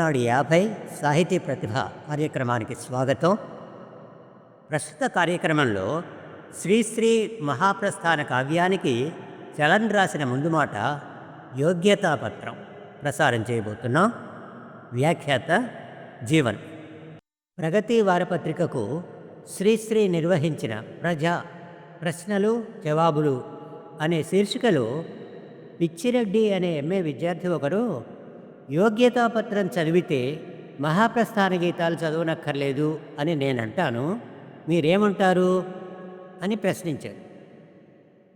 జీవనాడి యాభై సాహితీ ప్రతిభ కార్యక్రమానికి స్వాగతం. ప్రస్తుత కార్యక్రమంలో శ్రీశ్రీ మహాప్రస్థాన కావ్యానికి చలన్ రాసిన ముందు మాట యోగ్యతాపత్రం ప్రసారం చేయబోతున్నాం. వ్యాఖ్యాత జీవన్. ప్రగతి వారపత్రికకు శ్రీశ్రీ నిర్వహించిన ప్రజా ప్రశ్నలు జవాబులు అనే శీర్షికలో పిచ్చిరెడ్డి అనే ఎంఏ విద్యార్థి ఒకరు యోగ్యతాపత్రం చదివితే మహాప్రస్థాన గీతాలు చదవనక్కర్లేదు అని నేనంటాను. మీరేమంటారు? అని ప్రశ్నించారు.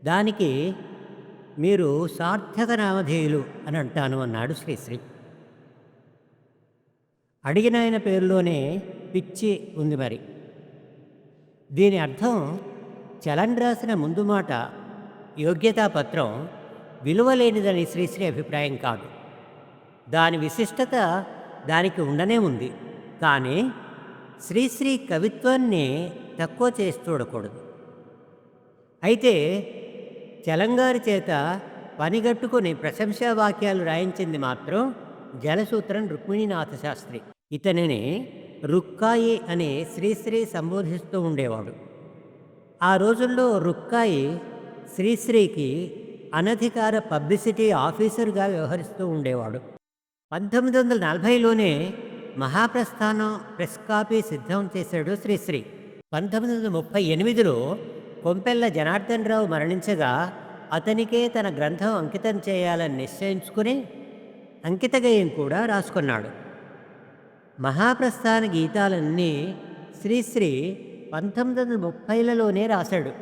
దానికి మీరు సార్థక నామధేయులు అని అంటాను అన్నాడు శ్రీశ్రీ. అడిగిన ఆయన పేరులోనే పిచ్చి ఉంది మరి. దీని అర్థం చలన్ రాసిన ముందు మాట యోగ్యతాపత్రం విలువలేనిదని శ్రీశ్రీ అభిప్రాయం కాదు. దాని విశిష్టత దానికి ఉండనే ఉంది. కానీ శ్రీశ్రీ కవిత్వాన్ని తక్కువ చేసి చూడకూడదు. అయితే చలంగారి చేత పనిగట్టుకుని ప్రశంసా వాక్యాలు రాయించింది మాత్రం జలసూత్రం రుక్మిణీనాథ శాస్త్రి. ఇతనిని రుక్కాయి అని శ్రీశ్రీ సంబోధిస్తూ ఉండేవాడు. ఆ రోజుల్లో రుక్కాయి శ్రీశ్రీకి అనధికార పబ్లిసిటీ ఆఫీసర్గా వ్యవహరిస్తూ ఉండేవాడు. పంతొమ్మిది వందల నలభైలోనే మహాప్రస్థానం ప్రెస్ కాపీ సిద్ధం చేశాడు శ్రీశ్రీ పంతొమ్మిది వందల ముప్పై ఎనిమిదిలో కొంపెల్ల జనార్దన్ రావు మరణించగా అతనికే తన గ్రంథం అంకితం చేయాలని నిశ్చయించుకుని అంకితగయం కూడా రాసుకున్నాడు. మహాప్రస్థాన గీతాలన్నీ శ్రీశ్రీ పంతొమ్మిది వందల ముప్పైలలోనే రాశాడు.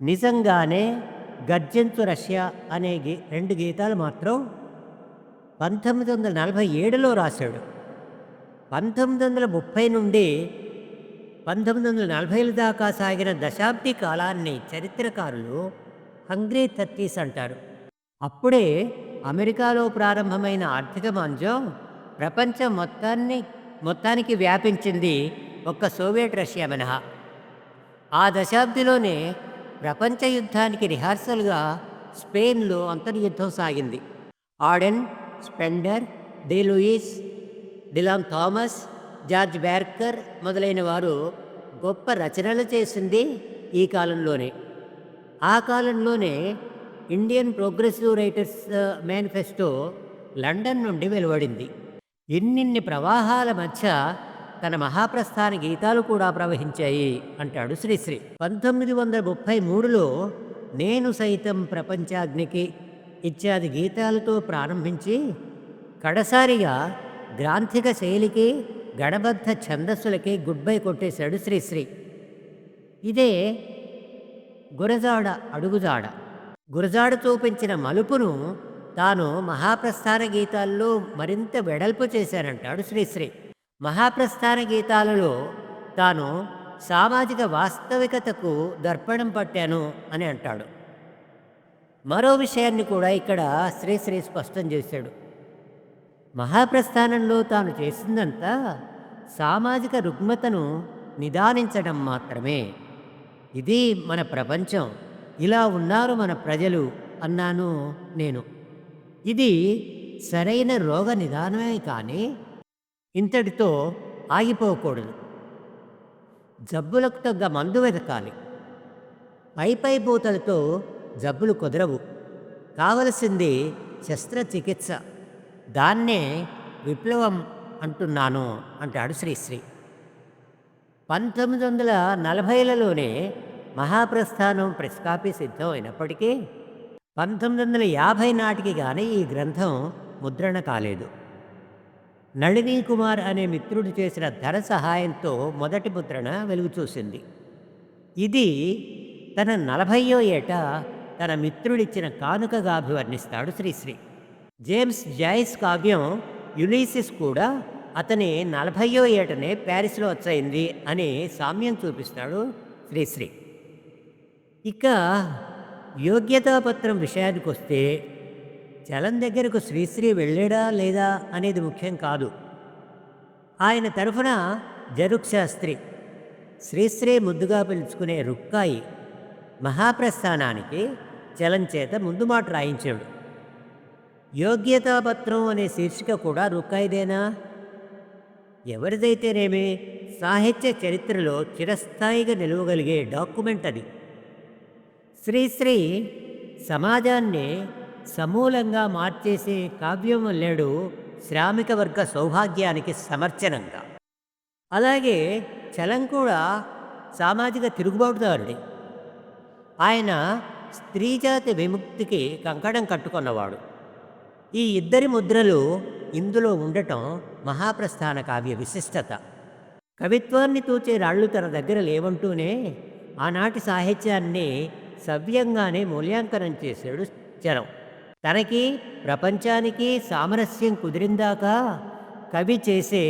నిజంగానే గర్జంతు రష్యా అనే గీ రెండు గీతాలు మాత్రం పంతొమ్మిది వందల నలభై ఏడులో రాశాడు. పంతొమ్మిది వందల ముప్పై నుండి పంతొమ్మిది వందల నలభైల దాకా సాగిన దశాబ్ది కాలాన్ని చరిత్రకారులు హంగ్రీ థర్టీస్ అంటారు. అప్పుడే అమెరికాలో ప్రారంభమైన ఆర్థిక మాంద్యం ప్రపంచం మొత్తాన్ని మొత్తానికి వ్యాపించింది ఒక్క సోవియట్ రష్యా మినహా. ఆ దశాబ్దిలోనే ప్రపంచ యుద్ధానికి రిహార్సల్గా స్పెయిన్లో అంతర్యుద్ధం సాగింది. Auden Spender Day Lewis Dylan Thomas George Barker మొదలైన వారు గొప్ప రచనలు చేసింది ఈ కాలంలోనే. ఆ కాలంలోనే Indian progressive writers manifesto London నుండి వెలువడింది. ఇన్నిన్ని ప్రవాహాల మధ్య తన మహాప్రస్థాన గీతాలు కూడా ప్రవహించాయి అంటాడు శ్రీశ్రీ. పంతొమ్మిది వందల ముప్పై మూడులో నేను సైతం ప్రపంచాగ్నికి ఇత్యాది గీతాలతో ప్రారంభించి కడసారిగా గ్రాంథిక శైలికి గణబద్ధ ఛందస్సులకి గుడ్ బై కొట్టేశాడు శ్రీశ్రీ. ఇదే గురజాడ అడుగుజాడ. గురజాడ చూపించిన మలుపును తాను మహాప్రస్థాన గీతాల్లో మరింత వెడల్పు చేశానంటాడు శ్రీశ్రీ. మహాప్రస్థాన గీతాలలో తాను సామాజిక వాస్తవికతకు దర్పణం పట్టాను అని అంటాడు. మరో విషయాన్ని కూడా ఇక్కడ శ్రీశ్రీ స్పష్టం చేశాడు. మహాప్రస్థానంలో తాను చేసిందంతా సామాజిక రుగ్మతను నిదానించడం మాత్రమే. ఇది మన ప్రపంచం ఇలా ఉన్నారు మన ప్రజలు అన్నాను నేను. ఇది సరైన రోగ నిదానమే కానీ ఇంతటితో ఆగిపోకూడదు. జబ్బులకు తగ్గ మందు వెతకాలి. పై పై పూతలతో జబ్బులు కుదరవు. కావలసింది శస్త్రచికిత్స. దాన్నే విప్లవం అంటున్నాను అంటాడు శ్రీశ్రీ. పంతొమ్మిది వందల నలభైలలోనే మహాప్రస్థానం ప్రెస్ కాపీ సిద్ధం అయినప్పటికీ పంతొమ్మిది వందల యాభై నాటికి కానీ ఈ గ్రంథం ముద్రణ కాలేదు. నళినీ కుమార్ అనే మిత్రుడు చేసిన ధర సహాయంతో మొదటి ముద్రణ వెలుగు చూసింది ఇది తన నలభయో ఏట తన మిత్రుడిచ్చిన కానుకగా అభివర్ణిస్తాడు శ్రీశ్రీ. జేమ్స్ జాయిస్ కావ్యం యులీసిస్ కూడా అతని నలభయో ఏటనే ప్యారిస్లో వచ్చయింది అని సామ్యం చూపిస్తాడు శ్రీశ్రీ. ఇక యోగ్యతాపత్రం విషయానికి వస్తే చలం దగ్గరకు శ్రీశ్రీ వెళ్ళాడా లేదా అనేది ముఖ్యం కాదు. ఆయన తరఫున జరుక్ శాస్త్రి శ్రీశ్రీ ముద్దుగా పిలుచుకునే రుక్కాయి మహాప్రస్థానానికి చలం చేత ముందు మాట రాయించాడు. యోగ్యతాపత్రం అనే శీర్షిక కూడా రుక్కాయిదేనా? ఎవరిదైతేనేమి సాహిత్య చరిత్రలో చిరస్థాయిగా నిలవగలిగే డాక్యుమెంట్ అది. శ్రీశ్రీ సమాజాన్ని సమూలంగా మార్చేసే కావ్యం లేడు శ్రామిక వర్గ సౌభాగ్యానికి సమర్చనంగా. అలాగే చలం కూడా సామాజిక తిరుగుబాటుదారుడే. ఆయన స్త్రీజాతి విముక్తికి కంకణం కట్టుకున్నవాడు. ఈ ఇద్దరి ముద్రలు ఇందులో ఉండటం మహాప్రస్థాన కావ్య విశిష్టత. కవిత్వాన్ని తూచే రాళ్ళు తన దగ్గర లేవంటూనే ఆనాటి సాహిత్యాన్ని సవ్యంగానే మూల్యాంకనం చేశాడు చరం తనకి ప్రపంచానికి సామరస్యం కుదిరిందాక కవి చేసే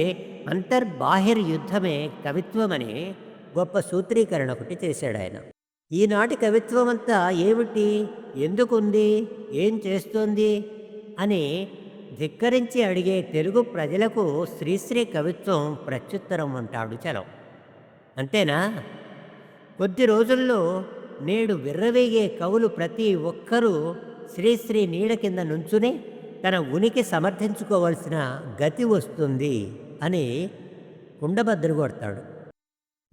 అంతర్బాహిర్ యుద్ధమే కవిత్వమని గొప్ప సూత్రీకరణ ఒకటి చేశాడు ఆయన ఈనాటి కవిత్వం అంతా ఏమిటి? ఎందుకుంది? ఏం చేస్తోంది? అని ధిక్కరించి అడిగే తెలుగు ప్రజలకు శ్రీశ్రీ కవిత్వం ప్రత్యుత్తరం అంటాడు చలం. అంతేనా? కొద్ది రోజుల్లో నేడు విర్రవేగే కవులు ప్రతి ఒక్కరూ శ్రీశ్రీ నీడ కింద నుంచుని తన ఉనికి సమర్థించుకోవలసిన గతి వస్తుంది అని కుండబద్దలు కొడతాడు.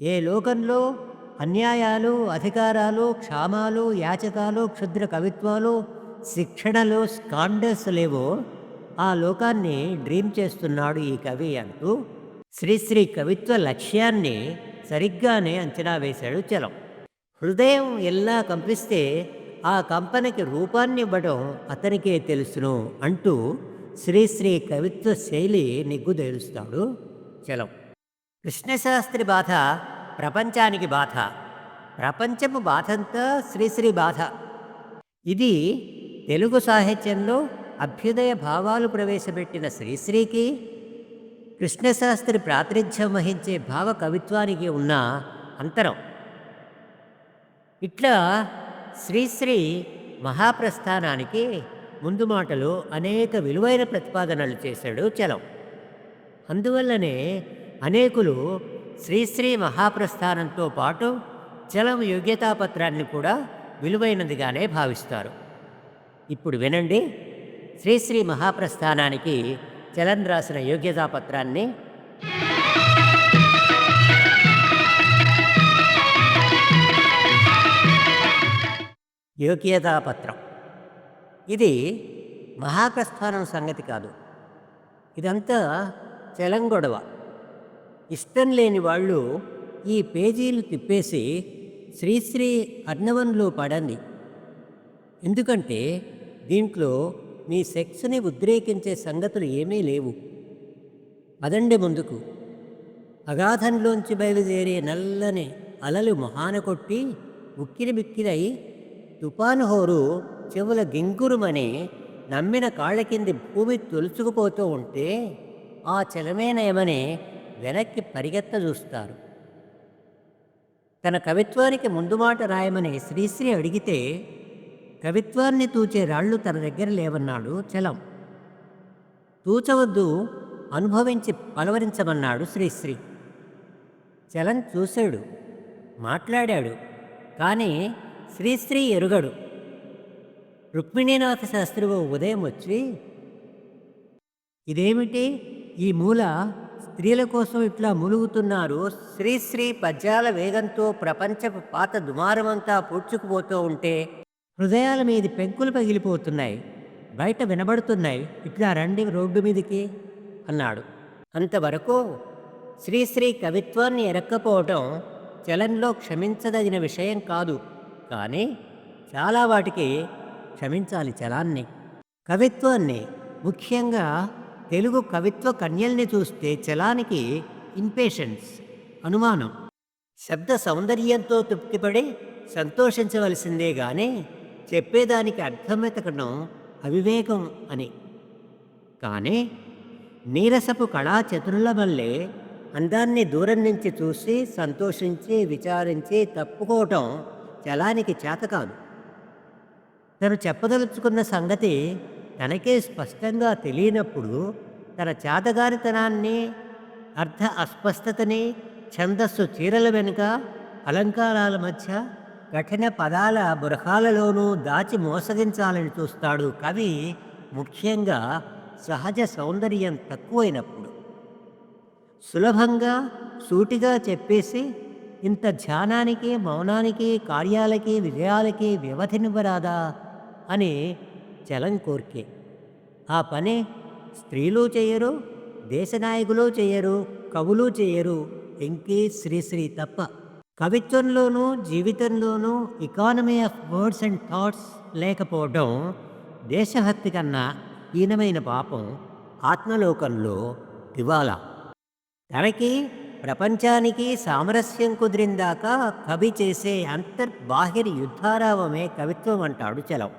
ఏ లోకంలో అన్యాయాలు అధికారాలు క్షామాలు యాచకాలు క్షుద్ర కవిత్వాలు శిక్షణలు స్కాండర్స్ లేవో ఆ లోకాన్ని డ్రీమ్ చేస్తున్నాడు ఈ కవి అంటూ శ్రీశ్రీ కవిత్వ లక్ష్యాన్ని సరిగ్గానే అంచనా వేశాడు చలం. హృదయం ఎలా కంపిస్తే ఆ కంపనకి రూపాన్ని ఇవ్వడం అతనికే తెలుసును అంటూ శ్రీశ్రీ కవిత్వ శైలి నిగ్గుదేలుస్తాడు చలం. కృష్ణశాస్త్రి బాధ ప్రపంచానికి బాధ. ప్రపంచపు బాధంతా శ్రీశ్రీ బాధ. ఇది తెలుగు సాహిత్యంలో అభ్యుదయ భావాలు ప్రవేశపెట్టిన శ్రీశ్రీకి కృష్ణశాస్త్రి ప్రాతినిధ్యం వహించే భావ కవిత్వానికి ఉన్న అంతరం. ఇట్లా శ్రీశ్రీ మహాప్రస్థానానికి ముందు మాటలు అనేక విలువైన ప్రతిపాదనలు చేశాడు చలం. అందువల్లనే అనేకులు శ్రీశ్రీ మహాప్రస్థానంతో పాటు చలం యోగ్యతాపత్రాన్ని కూడా విలువైనదిగానే భావిస్తారు. ఇప్పుడు వినండి. శ్రీశ్రీ మహాప్రస్థానానికి చలన్ రాసిన యోగ్యతాపత్రాన్ని యోగ్యతాపత్రం. ఇది మహాప్రస్థానం సంగతి కాదు. ఇదంతా చలం గొడవ. ఇష్టం లేని వాళ్ళు ఈ పేజీలు తిప్పేసి శ్రీశ్రీ అర్ణవంలో పడండి. ఎందుకంటే దీంట్లో మీ సెక్స్ని ఉద్రేకించే సంగతులు ఏమీ లేవు. పదండి ముందుకు. అగాధంలోంచి బయలుదేరే నల్లని అలలు మొహాన కొట్టి ఉక్కిరి బిక్కిరై తుపాను హోరు చెవుల గింగురుమని నమ్మిన కాళ్ళ కింది భూమి తొలుచుకుపోతూ ఉంటే ఆ చలమేనయమని వెనక్కి పరిగెత్త చూస్తారు. తన కవిత్వానికి ముందు మాట రాయమని శ్రీశ్రీ అడిగితే కవిత్వాన్ని తూచే రాళ్ళు తన దగ్గర లేవన్నాడు చలం. తూచవద్దు అనుభవించి పలవరించమన్నాడు శ్రీశ్రీ. చలం చూశాడు మాట్లాడాడు కానీ శ్రీశ్రీ ఎరుగడు. రుక్మిణీనాథ శాస్త్రి ఓ ఉదయం వచ్చి ఇదేమిటి? ఈ మూల స్త్రీల కోసం ఇట్లా ములుగుతున్నారు శ్రీశ్రీ పద్యాల వేగంతో ప్రపంచపు పాత దుమారమంతా పూడ్చుకుపోతూ ఉంటే హృదయాల మీద పెంకులు పగిలిపోతున్నాయి. బయట వినబడుతున్నాయి. ఇట్లా రండి రోడ్డు మీదికి అన్నాడు. అంతవరకు శ్రీశ్రీ కవిత్వాన్ని ఎరక్కపోవటం చలంలో క్షమించదగిన విషయం కాదు. కానీ చాలా వాటికి క్షమించాలి చలాన్ని. కవిత్వాన్ని ముఖ్యంగా తెలుగు కవిత్వ కన్యల్ని చూస్తే చలానికి ఇన్పేషన్స్ అనుమానం. శబ్ద సౌందర్యంతో తృప్తిపడి సంతోషించవలసిందే గానే చెప్పేదానికి అర్థమెతకడం అవివేకం అని. కానీ నీరసపు కళా చతురుల వల్లే అందాన్ని దూరం నుంచి చూసి సంతోషించి విచారించి తప్పుకోవటం చలానికి చేత కాదు. తను చెప్పదలుచుకున్న సంగతి తనకే స్పష్టంగా తెలియనప్పుడు తన చేతగారితనాన్ని అర్థ అస్పష్టతని ఛందస్సు చీరల వెనుక అలంకారాల మధ్య కఠిన పదాల బృహాలలోనూ దాచి మోసగించాలని చూస్తాడు కవి ముఖ్యంగా సహజ సౌందర్యం తక్కువైనప్పుడు. సులభంగా సూటిగా చెప్పేసి ఇంత ధ్యానానికి మౌనానికి కార్యాలకి విజయాలకి వ్యవధినివ్వరాదా? అని చలం కోర్కే. ఆ పనే స్త్రీలు చేయరు దేశనాయకులు చేయరు కవులు చేయరు. ఇంకే శ్రీశ్రీ తప్ప కవిత్వంలోనూ జీవితంలోనూ economy of words and thoughts లేకపోవడం దేశభక్తి కన్నా హీనమైన పాపం ఆత్మలోకంలో దివాలా తనకి ప్రపంచానికి సామరస్యం కుదిరిందాక కవి చేసే అంతర్బాహిర్ యుద్ధారావమే కవిత్వం అంటాడు చలం.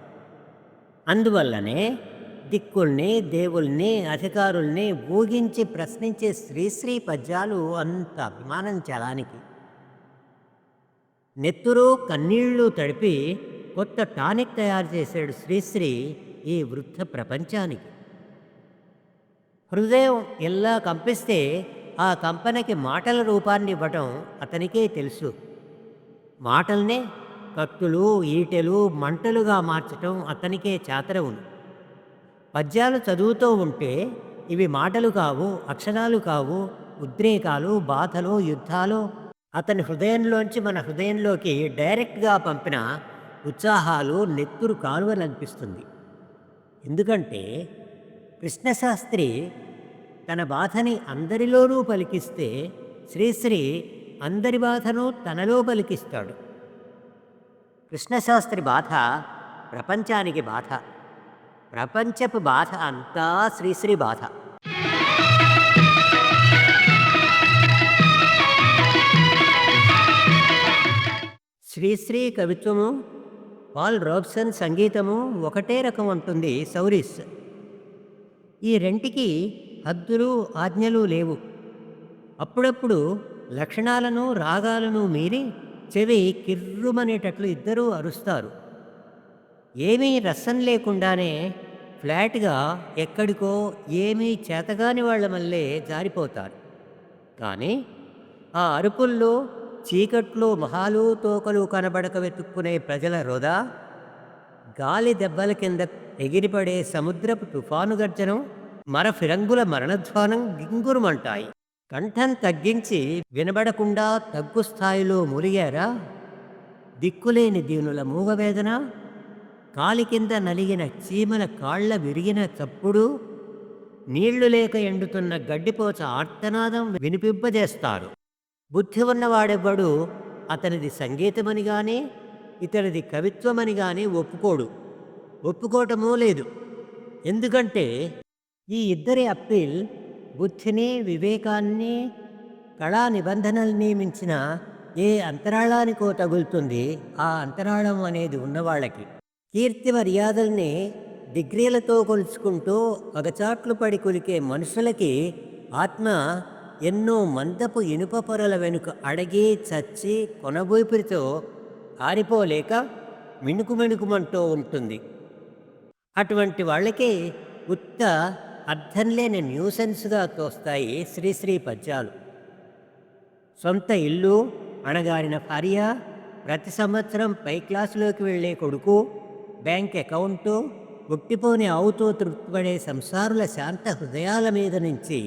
అందువల్లనే దిక్కుల్ని దేవుల్ని అధికారుల్ని ఊగించి ప్రశ్నించే శ్రీశ్రీ పద్యాలు అంత అభిమానం చలానికి. నెత్తురు కన్నీళ్ళు తడిపి కొత్త టానిక్ తయారు చేశాడు శ్రీశ్రీ ఈ వృద్ధ ప్రపంచానికి. హృదయం ఎలా కంపిస్తే ఆ కంపనకి మాటల రూపాన్ని ఇవ్వటం అతనికే తెలుసు. మాటల్నే కత్తులు ఈటెలు మంటలుగా మార్చటం అతనికే చాతరవును. పద్యాలు చదువుతూ ఉంటే ఇవి మాటలు కావు అక్షరాలు కావు ఉద్రేకాలు బాధలు యుద్ధాలు అతని హృదయంలోంచి మన హృదయంలోకి డైరెక్ట్గా పంపిన ఉత్సాహాలు నెత్తురు కాలువలనిపిస్తుంది. ఎందుకంటే కృష్ణశాస్త్రి తన బాధని అందరిలోనూ పలికిస్తే శ్రీశ్రీ అందరి బాధను తనలో పలికిస్తాడు. కృష్ణశాస్త్రి బాధ ప్రపంచానికి బాధ. ప్రపంచపు బాధ అంతా శ్రీశ్రీ బాధ. శ్రీశ్రీ కవిత్వము పాల్ రోబ్సన్ సంగీతము ఒకటే రకం ఉంటుంది సౌరీస్. ఈ రెంటికి హద్దులు ఆజ్ఞలు లేవు. అప్పుడప్పుడు లక్షణాలను రాగాలను మీరి చెవి కిర్రుమనేటట్లు ఇద్దరూ అరుస్తారు. ఏమీ రసం లేకుండానే ఫ్లాట్గా ఎక్కడికో ఏమీ చేతగాని వాళ్ళ మళ్ళే జారిపోతారు. కానీ ఆ అరుపుల్లో చీకట్లో మహాలు తోకలు కనబడక వెతుక్కునే ప్రజల రోదా గాలి దెబ్బల కింద ఎగిరిపడే సముద్రపు తుఫాను గర్జనం మర ఫిరంగుల మరణధ్వానం గింగురుమంటాయి. కంఠం తగ్గించి వినబడకుండా తగ్గు స్థాయిలో మురిగారా? దిక్కులేని దీనుల మూగవేదన? కాలి కింద నలిగిన చీమల కాళ్ళ విరిగిన చప్పుడు? నీళ్ళు లేక ఎండుతున్న గడ్డిపోచ ఆర్తనాదం వినిపింపజేస్తారు. బుద్ధి ఉన్నవాడెవ్వడు అతనిది సంగీతమని కానీ ఇతనిది కవిత్వమని కానీ ఒప్పుకోడు. ఒప్పుకోవటమూ లేదు. ఎందుకంటే ఈ ఇద్దరి అప్పీల్ బుద్ధిని వివేకాన్ని కళా నిబంధనల్ని మించిన ఏ అంతరాళానికో తగులుతుంది ఆ అంతరాళం అనేది ఉన్నవాళ్ళకి. కీర్తి మర్యాదల్ని డిగ్రీలతో కొలుచుకుంటూ అగచాట్లు పడి కొలికే మనుషులకి ఆత్మ ఎన్నో మందపు ఇనుప పొరల వెనుక అడగి చచ్చి కొనబూపిరితో ఆరిపోలేక మిణుకు మిణుకుమంటూ ఉంటుంది. అటువంటి వాళ్ళకి ఉత్త అర్థం లేని న్యూసెన్స్గా తోస్తాయి శ్రీశ్రీ పద్యాలు. సొంత ఇల్లు అణగారిన భార్య ప్రతి సంవత్సరం పై క్లాసులోకి వెళ్ళే కొడుకు బ్యాంక్ అకౌంటు ఉట్టిపోని ఆవుతో తృప్తిపడే సంసారుల శాంత హృదయాల మీద నుంచి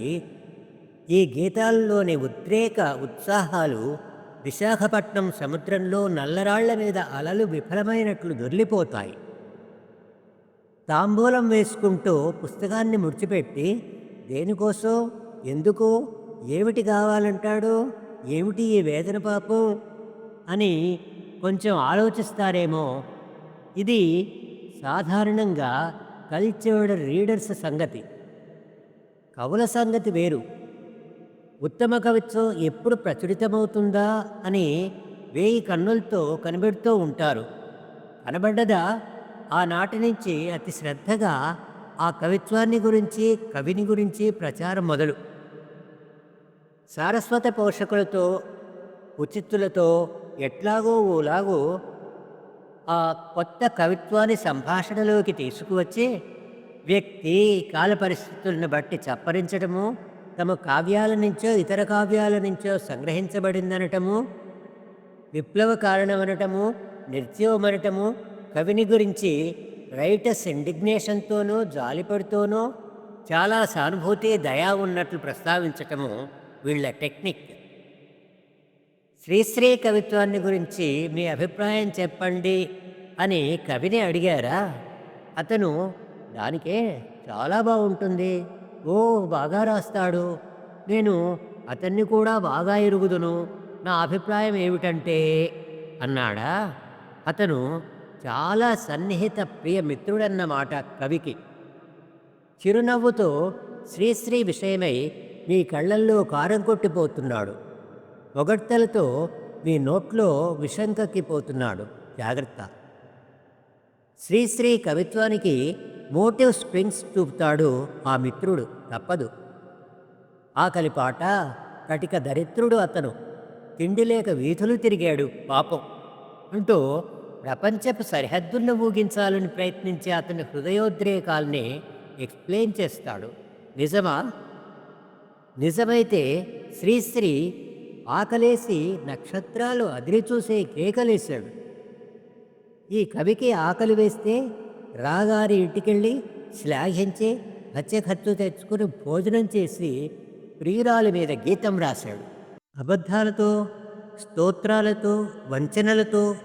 ఈ గీతాల్లోని ఉద్రేక ఉత్సాహాలు విశాఖపట్నం సముద్రంలో నల్లరాళ్ళ మీద అలలు విఫలమైనట్లు దొర్లిపోతాయి. తాంబూలం వేసుకుంటూ పుస్తకాన్ని ముడిచిపెట్టి దేనికోసం? ఎందుకు? ఏమిటి కావాలంటాడు? ఏమిటి ఈ వేదన పాపం అని కొంచెం ఆలోచిస్తారేమో. ఇది సాధారణంగా కల్చర్డ్ రీడర్స్ సంగతి. కవుల సంగతి వేరు. ఉత్తమ కవిత్వం ఎప్పుడు ప్రచురితమవుతుందా అని వేయి కన్నులతో కనబెడుతూ ఉంటారు. కనబడ్డదా? ఆనాటి నుంచి అతి శ్రద్ధగా ఆ కవిత్వాన్ని గురించి కవిని గురించి ప్రచారం మొదలు. సారస్వత పోషకులతో ఉచిత్తులతో ఎట్లాగో ఓలాగో ఆ కొత్త కవిత్వాన్ని సంభాషణలోకి తీసుకువచ్చి వ్యక్తి కాల పరిస్థితులను బట్టి చప్పరించడము తమ కావ్యాల నుంచో ఇతర కావ్యాల నుంచో సంగ్రహించబడిందనటము విప్లవ కారణమనటము నిర్జీవమనటము కవిని గురించి రైటర్స్ ఇండిగ్నేషన్తోనో జాలిపడితోనో చాలా సానుభూతి దయా ఉన్నట్లు ప్రస్తావించటము వీళ్ళ టెక్నిక్. శ్రీశ్రీ కవిత్వాన్ని గురించి మీ అభిప్రాయం చెప్పండి అని కవిని అడిగారా? అతను దానికే చాలా బాగుంటుంది. ఓ బాగా రాస్తాడు. నేను అతన్ని కూడా బాగా ఎరుగుదును. నా అభిప్రాయం ఏమిటంటే అన్నాడా? అతను చాలా సన్నిహిత ప్రియ మిత్రుడన్నమాట కవికి. చిరునవ్వుతో శ్రీశ్రీ విషయమై మీ కళ్ళల్లో కారం కొట్టిపోతున్నాడు. పొగడ్తలతో మీ నోట్లో విషం కక్కిపోతున్నాడు. జాగ్రత్త. శ్రీశ్రీ కవిత్వానికి మోటివ్ స్ప్రింగ్స్ చూపుతాడు ఆ మిత్రుడు. తప్పదు. ఆకలి పాట కటిక దరిద్రుడు అతను. తిండి లేక వీధులు తిరిగాడు. పాపం. అంటూ ప్రపంచపు సరిహద్దులను ఊగించాలని ప్రయత్నించే అతని హృదయోద్రేకాల్ని ఎక్స్ప్లెయిన్ చేస్తాడు. నిజమా? నిజమైతే శ్రీశ్రీ ఆకలేసి నక్షత్రాలు అదిరిచూసే కేకలేశాడు. ఈ కవికి ఆకలి వేస్తే రాగారి ఇంటికెళ్ళి శ్లాఘించి ఖర్చు తెచ్చుకుని భోజనం చేసి ప్రియురాల మీద గీతం రాశాడు. అబద్ధాలతో స్తోత్రాలతో వంచనలతో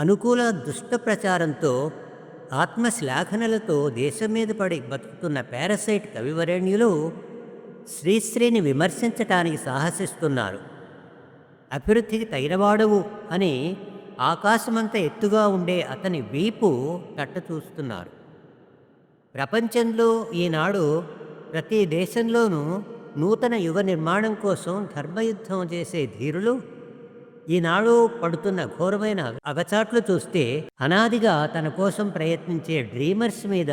అనుకూల దుష్ట ప్రచారంతో ఆత్మశ్లాఘనలతో దేశం మీద పడి బతుకుతున్న పారసైట్ కవివరేణ్యులు శ్రీశ్రీని విమర్శించటానికి సాహసిస్తున్నారు. అభివృద్ధికి తగినవాడవు అని ఆకాశమంత ఎత్తుగా ఉండే అతని వీపు తట్ట చూస్తున్నారు. ప్రపంచంలో ఈనాడు ప్రతి దేశంలోనూ నూతన యుగ నిర్మాణం కోసం ధర్మయుద్ధం చేసే ధీరులు ఈనాడు పడుతున్న ఘోరమైన అగచాట్లు చూస్తే అనాదిగా తన కోసం ప్రయత్నించే డ్రీమర్స్ మీద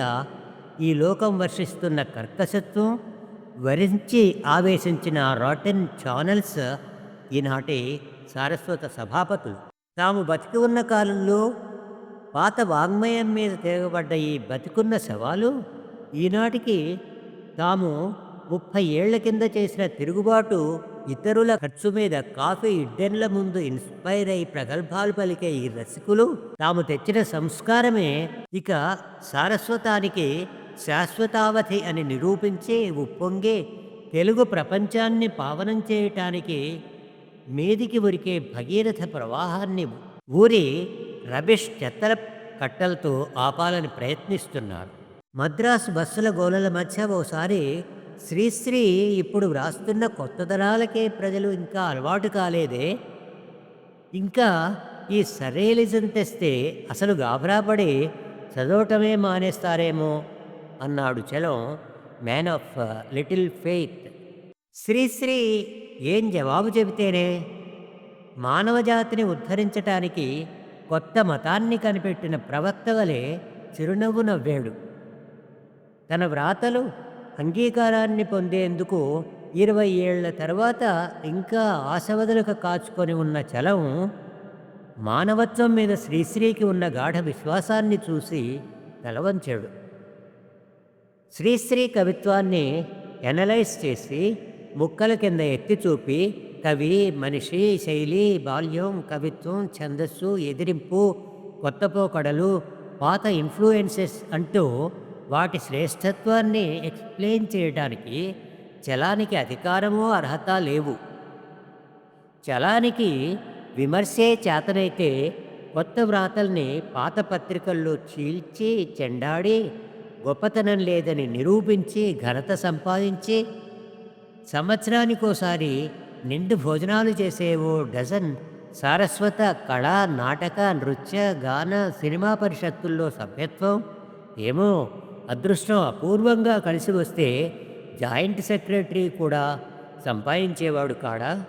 ఈ లోకం వర్షిస్తున్న కర్కశత్వం వరించి ఆవేశించిన రాటెన్ ఛానల్స్ ఈనాటి సారస్వత సభాపతులు. తాము బతికి ఉన్న కాలంలో పాత వాంగ్మయం మీద తిరగబడ్డ ఈ బతికున్న సవాలు ఈనాటికి తాము ముప్పై ఏళ్ళ కింద చేసిన తిరుగుబాటు ఇతరుల ఖర్చు మీద కాఫీ ఇడ్డెన్ల ముందు ఇన్స్పైర్ అయి ప్రగల్భాలు పలికే ఈ రసికులు తాము తెచ్చిన సంస్కారమే ఇక సారస్వతానికి శాశ్వతావధి అని నిరూపించి ఉప్పొంగే తెలుగు ప్రపంచాన్ని పావనం చేయటానికి మీదికి ఉరికే భగీరథ ప్రవాహాన్ని ఊరి రబిష్ చెత్తల కట్టలతో ఆపాలని ప్రయత్నిస్తున్నారు. మద్రాసు బస్సుల గోలల మధ్య ఓసారి శ్రీశ్రీ ఇప్పుడు వ్రాస్తున్న కొత్త తరాలకే ప్రజలు ఇంకా అలవాటు కాలేదే. ఇంకా ఈ సరేలిజం తెస్తే అసలు గాభరాపడి చదవటమే మానేస్తారేమో అన్నాడు Chalam man of little faith. Sri Sri ఏం జవాబు చెబితేనే? మానవజాతిని ఉద్ధరించటానికి కొత్త మతాన్ని కనిపెట్టిన ప్రవక్త వలె చిరునవ్వు నవ్వాడు. తన వ్రాతలు అంగీకారాన్ని పొందేందుకు ఇరవై ఏళ్ళ తర్వాత ఇంకా ఆశవదలకు కాచుకొని ఉన్న చలం మానవత్వం మీద శ్రీశ్రీకి ఉన్న గాఢ విశ్వాసాన్ని చూసి తలవంచాడు. శ్రీశ్రీ కవిత్వాన్ని ఎనలైజ్ చేసి ముక్కల కింద ఎత్తి చూపి కవి మనిషి శైలి బాల్యం కవిత్వం ఛందస్సు ఎదిరింపు కొత్త పోకడలు పాత ఇన్ఫ్లుయెన్సెస్ అంటూ వాటి శ్రేష్టత్వాన్ని ఎక్స్ప్లెయిన్ చేయడానికి చలానికి అధికారమో అర్హత లేవు. చలానికి విమర్శే చేతనైతే కొత్త వ్రాతల్ని పాత పత్రికల్లో చీల్చి చెండాడి గొప్పతనం లేదని నిరూపించి ఘనత సంపాదించి సంవత్సరానికోసారి నిండు భోజనాలు చేసే ఓ డజన్ సారస్వత కళా నాటక నృత్య గాన సినిమా పరిషత్తుల్లో సభ్యత్వం ఏమో అదృష్టం అపూర్వంగా కలిసి వస్తే జాయింట్ సెక్రటరీ కూడా సంపాదించేవాడు కాడా?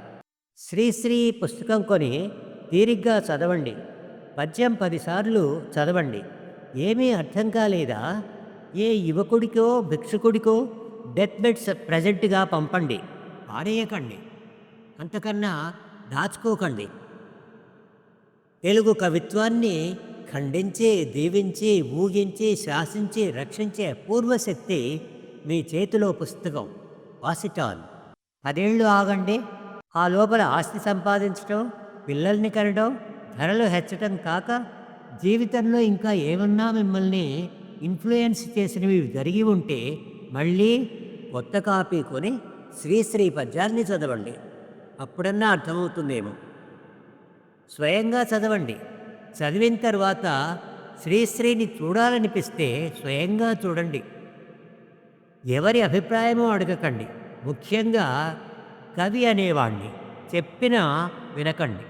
శ్రీశ్రీ పుస్తకం కొని తీరిగ్గా చదవండి. పద్యం పదిసార్లు చదవండి. ఏమీ అర్థం కాలేదా? ఏ యువకుడికో భిక్షుకుడికో డెత్ బెడ్స్ ప్రజెంట్గా పంపండి. పాడేయకండి అంతకన్నా దాచుకోకండి. తెలుగు కవిత్వాన్ని ఖండించి దీవించి ఊగించి శాసించి రక్షించే పూర్వశక్తి మీ చేతిలో పుస్తకం. వాసిటాన్. పదేళ్ళు ఆగండి. ఆ లోపల ఆస్తి సంపాదించడం పిల్లల్ని కనడం ధరలు హెచ్చటం కాక జీవితంలో ఇంకా ఏమన్నా మిమ్మల్ని ఇన్ఫ్లుయెన్స్ చేసినవి జరిగి ఉంటే మళ్ళీ కొత్త కాపీ కొని శ్రీశ్రీ పద్యాన్ని చదవండి. అప్పుడన్నా అర్థమవుతుందేమో. స్వయంగా చదవండి. చదివిన తర్వాత శ్రీశ్రీని చూడాలనిపిస్తే స్వయంగా చూడండి. ఎవరి అభిప్రాయమో అడగకండి. ముఖ్యంగా కవి అనేవాణ్ణి. చెప్పినా వినకండి.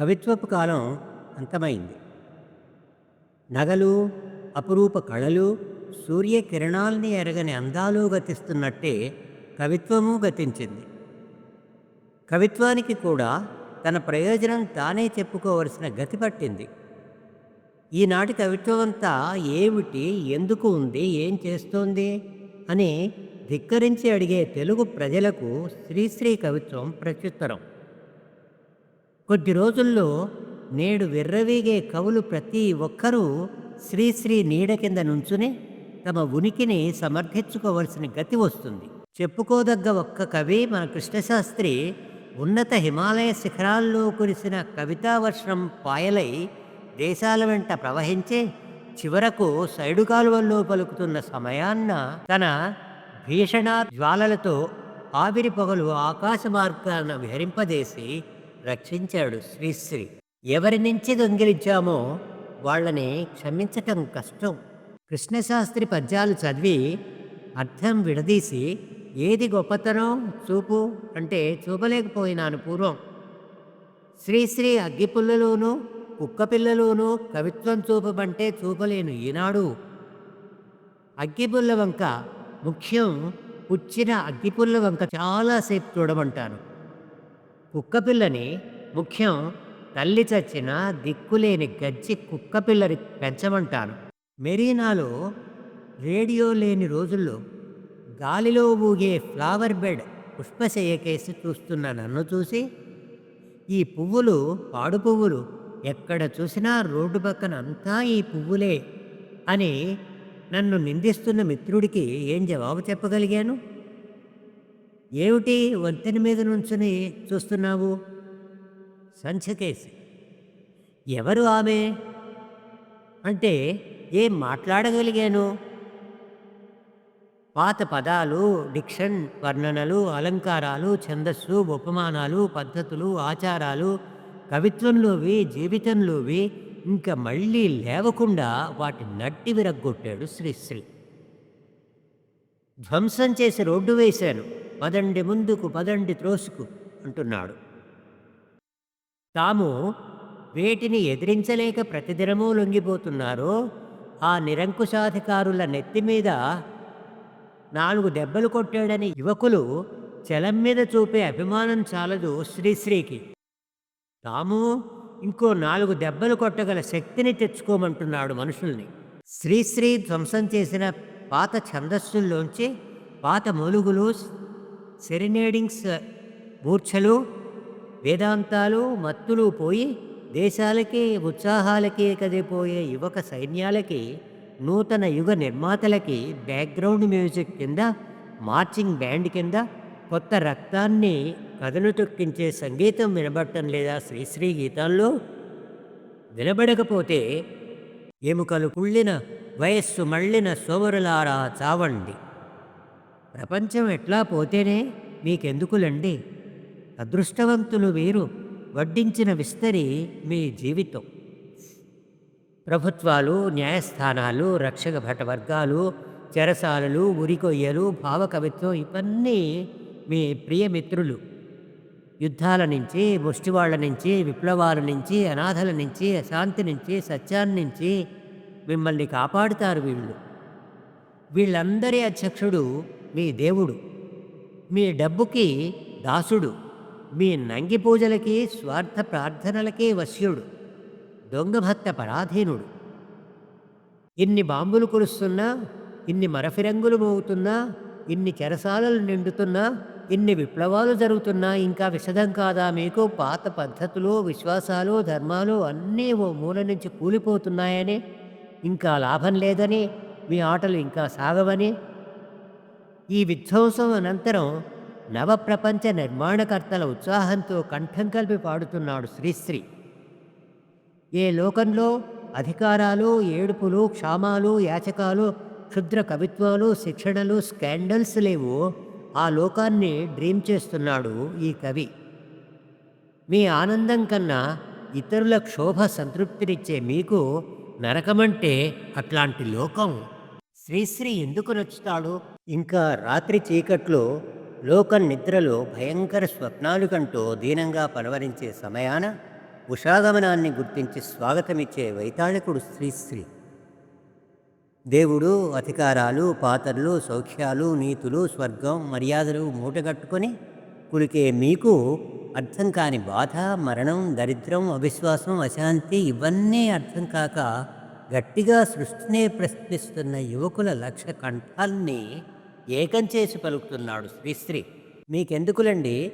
కవిత్వపు కాలం అంతమైంది. నగలు అపురూప కళలు సూర్యకిరణాల్ని ఎరగని అందాలు గతిస్తున్నట్టే కవిత్వము గతించింది. కవిత్వానికి కూడా తన ప్రయోజనం తానే చెప్పుకోవలసిన గతి పట్టింది. ఈనాటి కవిత్వం అంతా ఏమిటి ఎందుకు ఉంది ఏం చేస్తోంది అని ధిక్కరించి అడిగే తెలుగు ప్రజలకు శ్రీశ్రీ కవిత్వం ప్రత్యుత్తరం. కొద్ది రోజుల్లో నేడు విర్రవీగే కవులు ప్రతి ఒక్కరూ శ్రీశ్రీ నీడ కింద నుంచుని తమ ఉనికిని సమర్థించుకోవలసిన గతి వస్తుంది. చెప్పుకోదగ్గ ఒక్క కవి మన కృష్ణశాస్త్రి ఉన్నత హిమాలయ శిఖరాల్లో కురిసిన కవితావర్షం పాయలై దేశాల వెంట ప్రవహించి చివరకు సైడు కాలువల్లో పలుకుతున్న సమయాన్న తన భీషణ జ్వాలలతో ఆవిరి పొగలు ఆకాశ మార్గాన విహరింపజేసి రక్షించాడు శ్రీశ్రీ. ఎవరి నుంచి దొంగిలించామో వాళ్ళని క్షమించటం కష్టం. కృష్ణశాస్త్రి పద్యాలు చదివి అర్థం విడదీసి ఏది గొప్పతనం? చూపు. అంటే చూపలేకపోయినాను పూర్వం. శ్రీశ్రీ అగ్గిపుల్లలోనూ కుక్కపిల్లలోనూ కవిత్వం చూపమంటే చూపలేను ఈనాడు. అగ్గిపుల్ల వంక ముఖ్యం పుచ్చిన అగ్గిపుల్ల వంక చాలాసేపు చూడమంటాను. కుక్కపిల్లని ముఖ్యం తల్లి చచ్చిన దిక్కులేని గజ్జి కుక్కపిల్లని పెంచమంటాను. మెరీనాలో రేడియో లేని రోజుల్లో గాలిలో ఊగే ఫ్లవర్ బెడ్ పుష్పశయ్యకేసి చూస్తున్న నన్ను చూసి ఈ పువ్వులు పాడు పువ్వులు. ఎక్కడ చూసినా రోడ్డు పక్కన అంతా ఈ పువ్వులే అని నన్ను నిందిస్తున్న మిత్రుడికి ఏం జవాబు చెప్పగలిగాను? ఏమిటి వంతెన మీద నుంచుని చూస్తున్నావు? సంచకేసి. ఎవరు ఆమె? అంటే ఏం మాట్లాడగలిగాను? పాత పదాలు డిక్షన్ వర్ణనలు అలంకారాలు ఛందస్సు ఉపమానాలు పద్ధతులు ఆచారాలు కవిత్వంలోవి జీవితంలోవి ఇంకా మళ్ళీ లేవకుండా వాటి నట్టి విరగ్గొట్టాడు శ్రీశ్రీ. ధ్వంసం చేసి రోడ్డు వేశాను. పదండి ముందుకు పదండి త్రోసుకు అంటున్నాడు. తాము వేటిని ఎదిరించలేక ప్రతిదినమూ లొంగిపోతున్నారో ఆ నిరంకుశాధికారుల నెత్తి మీద నాలుగు దెబ్బలు కొట్టాడని యువకులు చలం మీద చూపే అభిమానం చాలదు శ్రీశ్రీకి. తాము ఇంకో నాలుగు దెబ్బలు కొట్టగల శక్తిని తెచ్చుకోమంటున్నాడు మనుషుల్ని. శ్రీశ్రీ ధ్వంసం చేసిన పాత ఛందస్సుల్లోంచి పాత మూలుగులు సెరినేడింగ్స్ మూర్ఛలు వేదాంతాలు మత్తులు పోయి దేశాలకి ఉత్సాహాలకి కదిపోయే యువక సైన్యాలకి నూతన యుగ నిర్మాతలకి బ్యాక్గ్రౌండ్ మ్యూజిక్ కింద మార్చింగ్ బ్యాండ్ కింద కొత్త రక్తాన్ని కథను తొక్కించే సంగీతం వినబడటం లేదా శ్రీశ్రీ గీతాల్లో వినబడకపోతే ఎముకలు కుళ్ళిన వయస్సు మళ్ళిన సోమరులారా చావండి. ప్రపంచం ఎట్లా పోతేనే మీకెందుకులండి? అదృష్టవంతులు వీరు వడ్డించిన విస్తరి మీ జీవితం. ప్రభుత్వాలు న్యాయస్థానాలు రక్షక భట వర్గాలు చెరసాలలు ఉరికొయ్యలు భావకవిత్వం ఇవన్నీ మీ ప్రియమిత్రులు యుద్ధాల నుంచి ముష్టివాళ్ళ నుంచి విప్లవాల నుంచి అనాథల నుంచి అశాంతి నుంచి సత్యాన్ని నుంచి మిమ్మల్ని కాపాడుతారు వీళ్ళు. వీళ్ళందరి అధ్యక్షుడు మీ దేవుడు. మీ డబ్బుకి దాసుడు. మీ నంగి పూజలకి స్వార్థ ప్రార్థనలకి వశ్యుడు. దొంగభక్త పరాధీనుడు. ఇన్ని బాంబులు కురుస్తున్నా ఇన్ని మరఫిరంగులు మోగుతున్నా ఇన్ని చెరసాలలు నిండుతున్నా ఇన్ని విప్లవాలు జరుగుతున్నా ఇంకా విషదం కాదా మీకు? పాత పద్ధతులు విశ్వాసాలు ధర్మాలు అన్నీ ఓ మూల నుంచి కూలిపోతున్నాయని. ఇంకా లాభం లేదని మీ ఆటలు ఇంకా సాగవని. ఈ విధ్వంసం అనంతరం నవప్రపంచ నిర్మాణకర్తల ఉత్సాహంతో కంఠం కలిపి పాడుతున్నాడు శ్రీశ్రీ. ఏ లోకంలో అధికారాలు ఏడుపులు క్షామాలు యాచకాలు క్షుద్ర కవిత్వాలు శిక్షణలు స్కాండల్స్ లేవు ఆ లోకాన్ని డ్రీమ్ చేస్తున్నాడు ఈ కవి. మీ ఆనందం కన్నా ఇతరుల క్షోభ సంతృప్తినిచ్చే మీకు నరకమంటే అట్లాంటి లోకం. శ్రీశ్రీ ఎందుకు నచ్చుతాడు? ఇంకా రాత్రి చీకట్లో లోకం నిద్రలో భయంకర స్వప్నాలు కంటూ దీనంగా పలవరించే సమయాన ఉషాగమనాన్ని గుర్తించి స్వాగతమిచ్చే వైతాళికుడు శ్రీశ్రీ దేవుడు అధికారాలు పాత్రలు సౌఖ్యాలు నీతులు స్వర్గం మర్యాదలు మూటగట్టుకొని కులికే మీకు అర్థం కాని బాధ మరణం దరిద్రం అవిశ్వాసం అశాంతి ఇవన్నీ అర్థం కాక గట్టిగా సృష్టినే ప్రశ్నిస్తున్న యువకుల లక్ష కంఠాల్ని ఏకం చేసి పలుకుతున్నాడు శ్రీశ్రీ మీకెందుకులండి?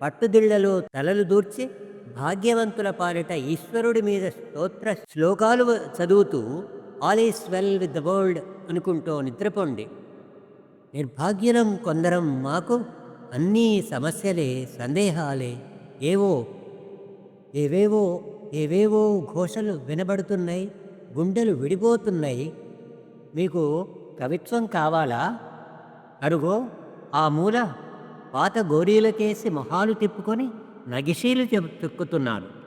పట్టుదిళ్ళలో తలలు దూర్చి భాగ్యవంతుల పాలిట ఈశ్వరుడి మీద స్తోత్ర శ్లోకాలు చదువుతూ all is well with the world అనుకుంటూ నిద్రపోండి. నిర్భాగ్యులం కొందరం మాకు అన్నీ సమస్యలే సందేహాలే. ఏవో ఏవేవో ఏవేవో ఘోషలు వినబడుతున్నాయి గుండెలు విడిపోతున్నాయి. మీకు కవిత్వం కావాలా? అరుగో ఆ మూల పాత గోరీలకేసి మొహాలు తిప్పుకొని నగిషీలు తొక్కుతున్నారు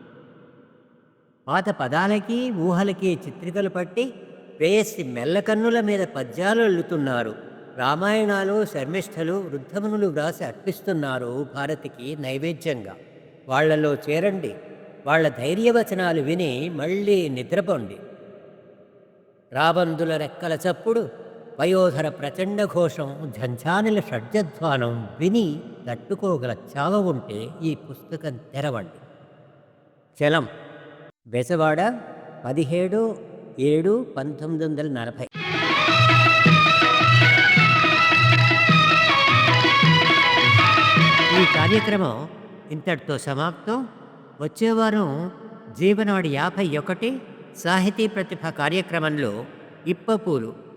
పాత పదాలకి ఊహలకి చిత్రికలు పట్టి వేసి మెల్లకన్నుల మీద పద్యాలు అల్లుతున్నారు. రామాయణాలు శర్మిష్ఠలు వృద్ధమునులు వ్రాసి అర్పిస్తున్నారు భారతికి నైవేద్యంగా. వాళ్ళలో చేరండి. వాళ్ళ ధైర్యవచనాలు విని మళ్ళీ నిద్రపోండి. రాబందుల రెక్కల చప్పుడు వయోధర ప్రచండ ఘోషం ఝంఝానిల షడ్జధ్వానం విని తట్టుకోగల చావ ఉంటే ఈ పుస్తకం తెరవండి. చలం. బెసవాడ పదిహేడు ఏడు పంతొమ్మిది వందల నలభై. ఈ కార్యక్రమం ఇంతటితో సమాప్తం. వచ్చేవారం జీవనాడు యాభై ఒకటి సాహితీ ప్రతిభ కార్యక్రమంలో ఇప్పపూలు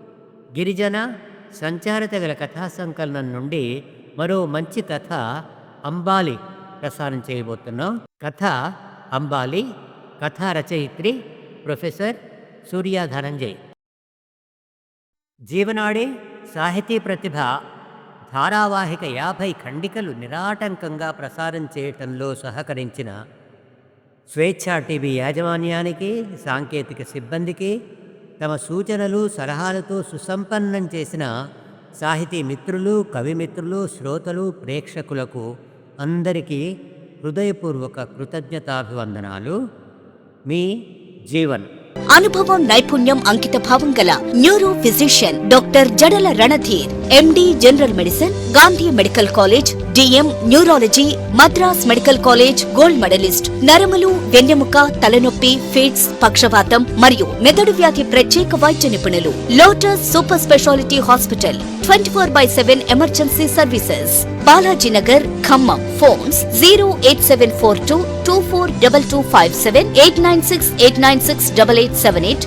గిరిజన సంచారిత గల కథా సంకలనం నుండి మరో మంచి కథ అంబాలి ప్రసారం చేయబోతున్నాం. కథ అంబాలి కథా రచయిత్రి ప్రొఫెసర్ సూర్య ధనంజయ్. జీవనాడి సాహితీ ప్రతిభ ధారావాహిక యాభై ఖండికలు నిరాటంకంగా ప్రసారం చేయటంలో సహకరించిన స్వేచ్ఛా టీవీ యాజమాన్యానికి సాంకేతిక సిబ్బందికి తమ సూచనలు సలహాలతో సుసంపన్నం చేసిన సాహితీ మిత్రులు కవిమిత్రులు శ్రోతలు ప్రేక్షకులకు అందరికీ హృదయపూర్వక కృతజ్ఞతాభివందనాలు. మీ జీవన్. అనుభవం నైపుణ్యం అంకిత భావం గల neuro physician doctor Jadala Randhir MD general medicine Gandhi medical college DM neurology Madras medical college gold medalist. నరములు వెన్నెముక తలనొప్పి ఫిట్స్ పక్షవాతం మరియు మెదడు వ్యాధి ప్రత్యేక వైద్య నిపుణులు. Lotus super speciality hospital twenty four by seven emergency services. Balajinagar Khammam. Phones zero eight seven four two two four double two five seven eight nine six eight nine six double eight seven eight.